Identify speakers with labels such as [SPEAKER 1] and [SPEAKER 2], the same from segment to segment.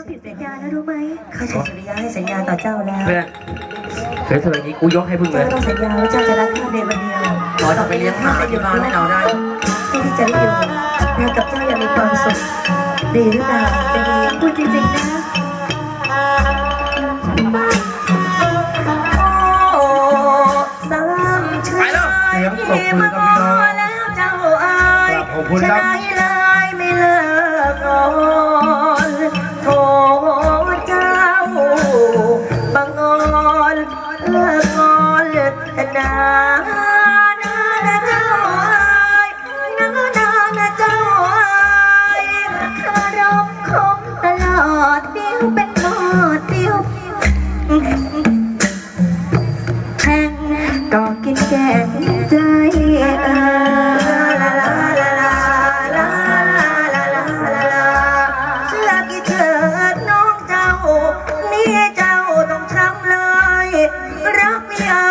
[SPEAKER 1] ข้าผิดสัญญานะรู้ไหม
[SPEAKER 2] ข้าชายสุริยะให้สัญญาต่อเจ้าแล้ว
[SPEAKER 3] เพื่อนเดี๋ยวเธออย่างนี้กูยกให้มึงเล
[SPEAKER 2] เจ้ายต้องสัญญาว่าเจ้าจะรักข้าในวันเดียว
[SPEAKER 3] ขอจะไปเลี้ยงหมาที่บ้านให้เราได้
[SPEAKER 2] ที่จะได้อยู่เรากับเจ้ายังมีความสุขดีหรือเปล่าจะดี
[SPEAKER 1] พูดจริงๆนะ
[SPEAKER 2] โอ้สามชา
[SPEAKER 3] ไปแล้ว
[SPEAKER 4] เสียงปรบมือครับพี่น้อง
[SPEAKER 2] แล้วเจ้าอาย
[SPEAKER 4] ครับขอบคุณครับ
[SPEAKER 2] ชายล แข่งก็กินแกงใจเอน้องรักไม่เจ้าต้องช้ำเลยรักมีา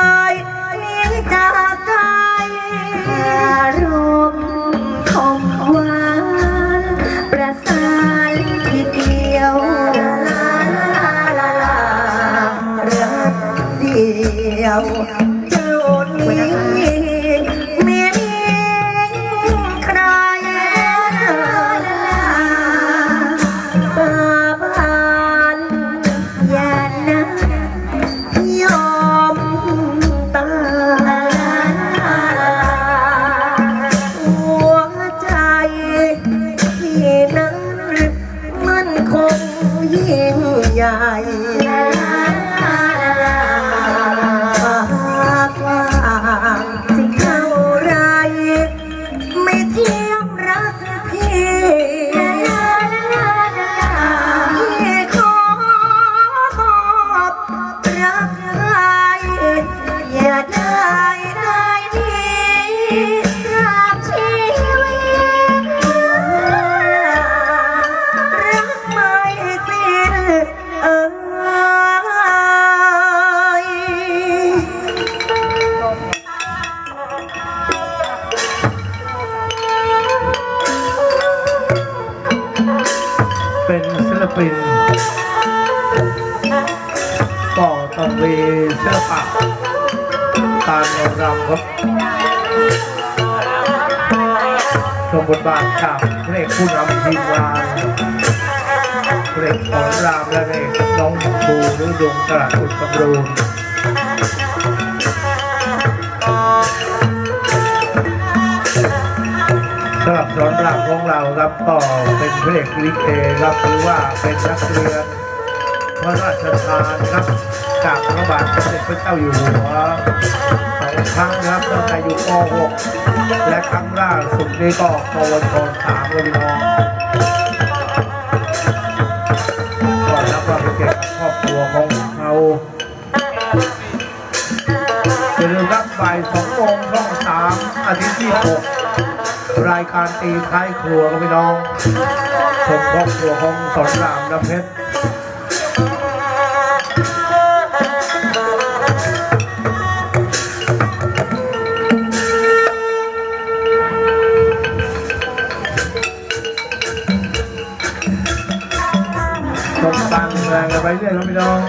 [SPEAKER 2] ยวเจ้านี้เมียใครสาบานอย่านะยอมตายหัวใจที่นั้นมันคงยิ่งใหญ่ ปิน ต่อตอง
[SPEAKER 4] เวศิลปะตามลรำครับชมบทบาทจากพระเอกผู้นำทีมงานพระเอกของรามและพระเอกน้องปูหรือดวงกระดุกกระดูน หรับสอนรามของเราครับก็เป็นเพลงลิเกครับหรือว่าเป็นนักเรียนพระราชทานครับจากพระบาทสมเด็จพระเจ้าอยู่หัวสองครั้งนะครับตั้งแต่อยู่ป .6 และครั้งล่าสุดนี้ก็ปวช3เลยพี่น้องก็นับว่าเป็นเกียรติกับครอบครัวของเขาอย่าลืมรับบ่ายสองโมงช่องสามอาทิตย์ที่หก รายการตีท้ายครัวครับพี่น้องชมครอบครัวของสอนรามน้ำเพชรชมการแรงกันไปเรื่อยครับพี่น้อง